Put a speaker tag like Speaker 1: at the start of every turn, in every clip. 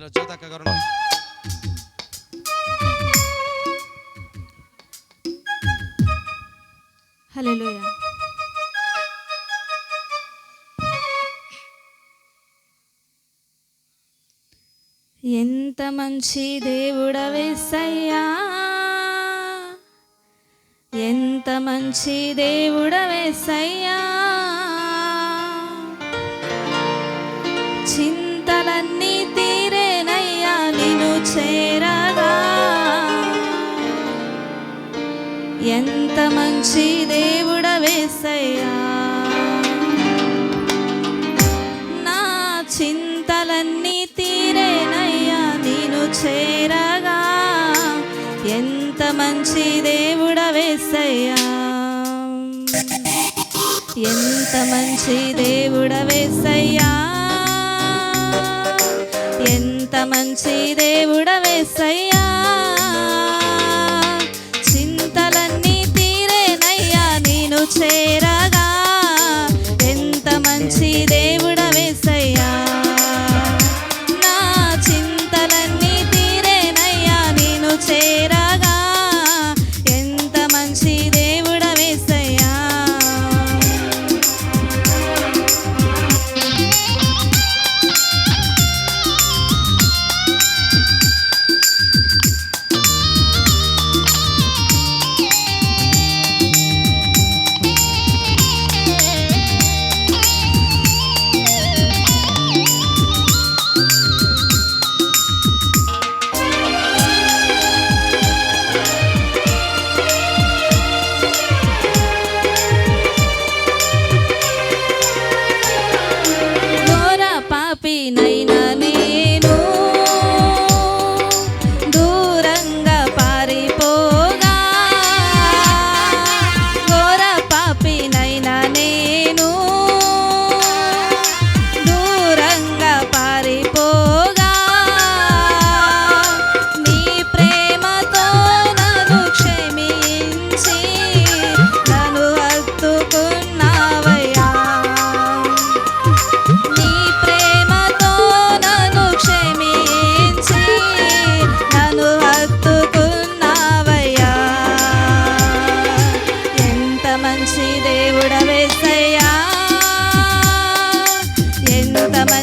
Speaker 1: మధ్యలో చేతక్క గారు
Speaker 2: ఎంత మంచి దేవుడవేసయ్యా ఎంత మంచి దేవుడవేసయ్యా చింతలన్నీ చేరగా? ఎంత మంచి దేవుడ వేసయ్యా? నా చింతలన్నీ తీరేనయ్యా నేను చేరగా? ఎంత మంచి దేవుడ వేసయ్యా? ఎంత మంచి దేవుడ వేసయ్యా? ఎంత మంచి దేవుడవేసయ్యా.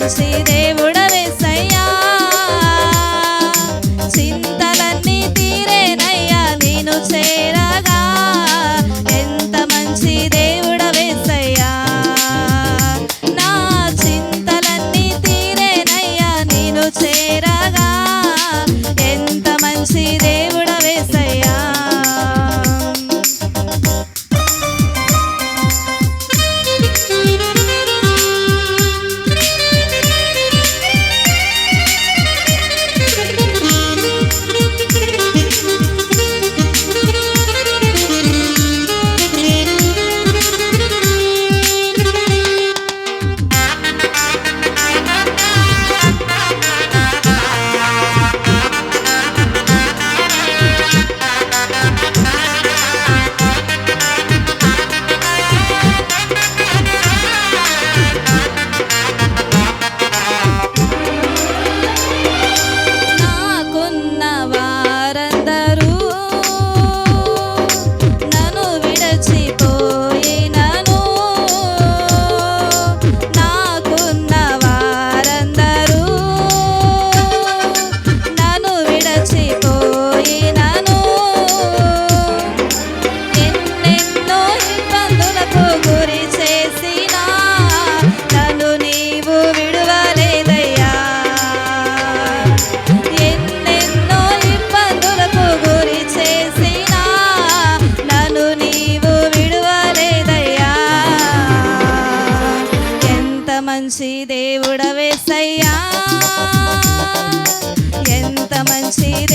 Speaker 2: to see this. చూడవేసయ్యా. ఎంత మంచిది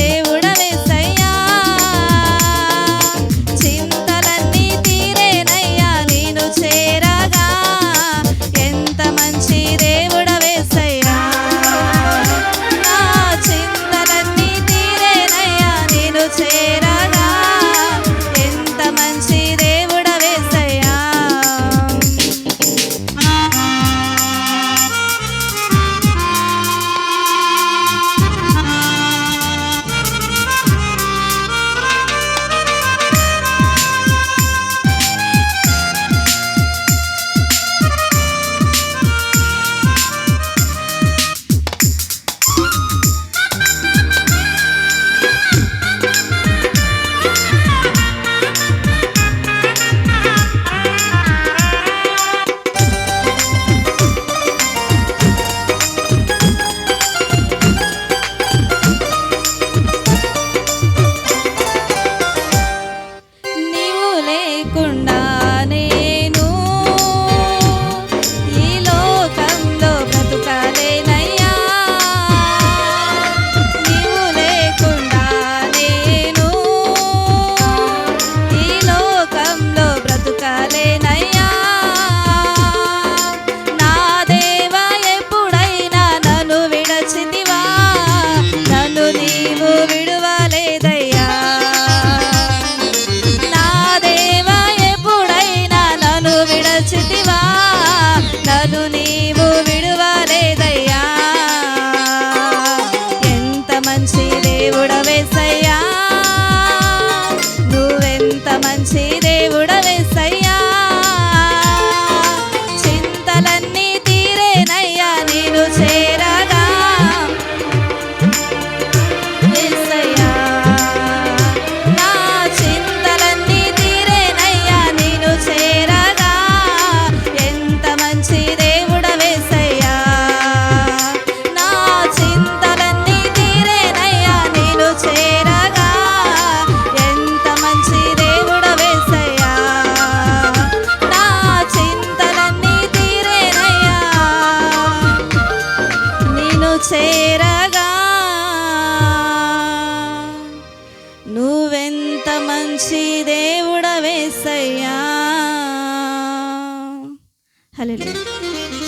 Speaker 2: హలో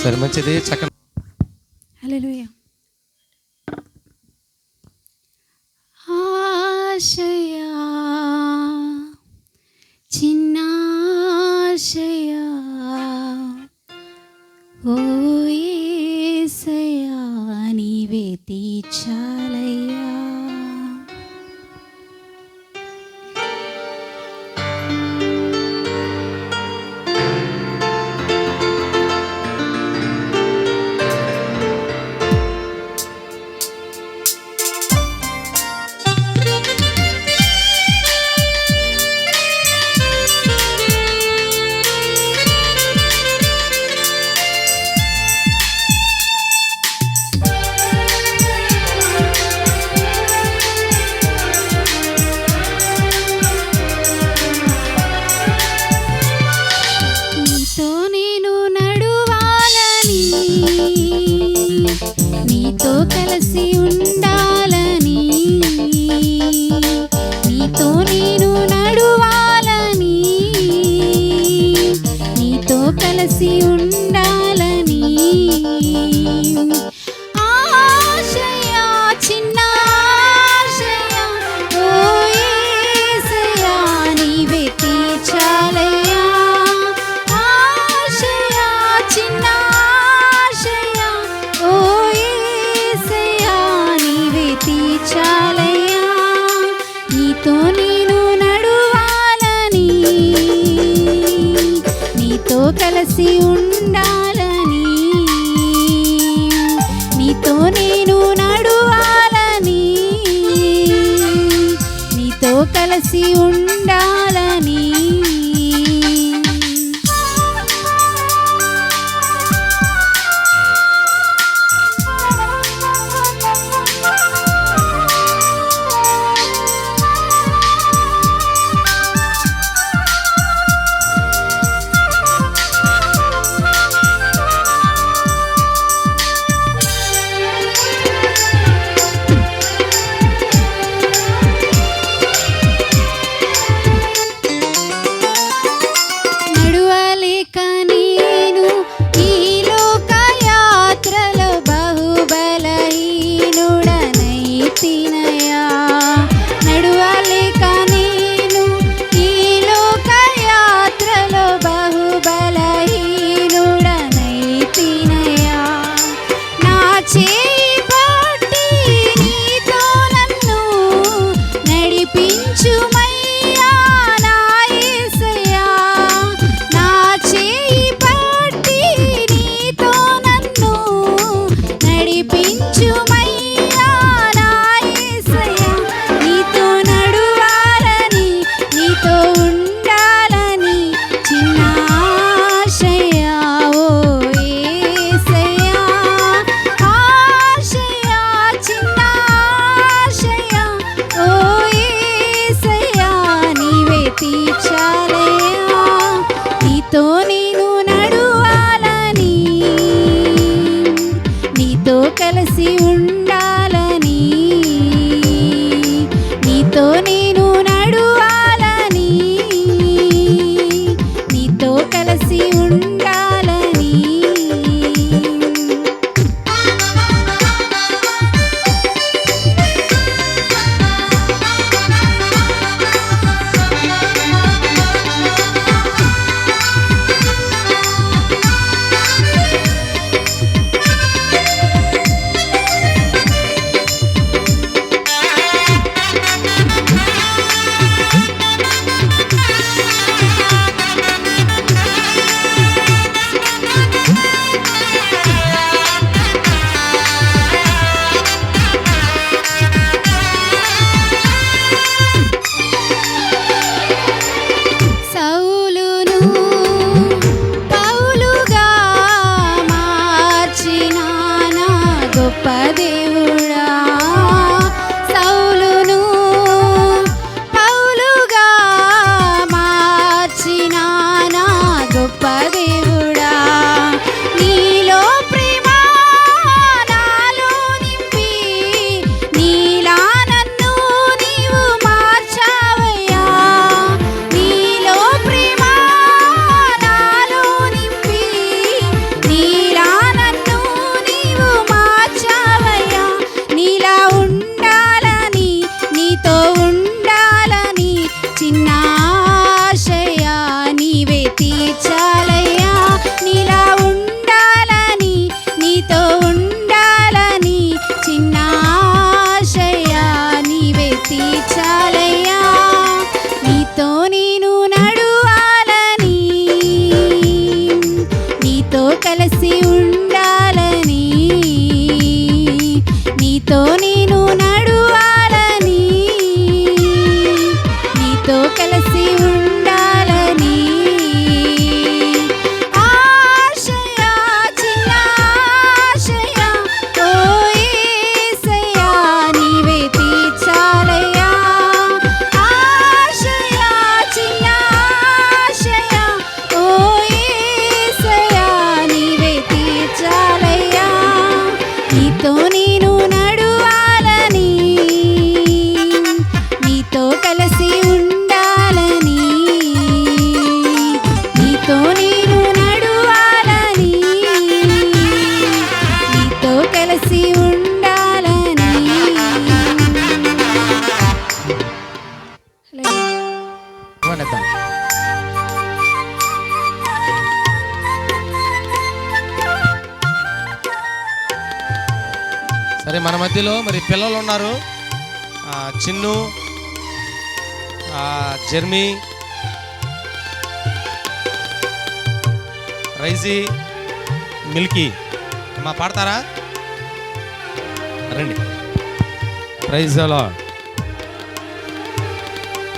Speaker 1: సరే మంచిది. చక్కని
Speaker 2: see you నడువాలని నీతో కలిసి ఉండాలని.
Speaker 3: సరే మన మధ్యలో మరి పిల్లలు ఉన్నారు. చిన్ను జర్మీ రైజీ మిల్కీ. అమ్మా పాడతారా? రండి. ప్రైజ్ అలా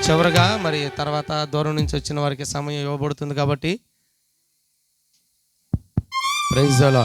Speaker 3: చివరిగా మరి తర్వాత దూరం నుంచి వచ్చిన వారికి సమయం ఇవ్వబడుతుంది కాబట్టి ప్రైజ్ అలా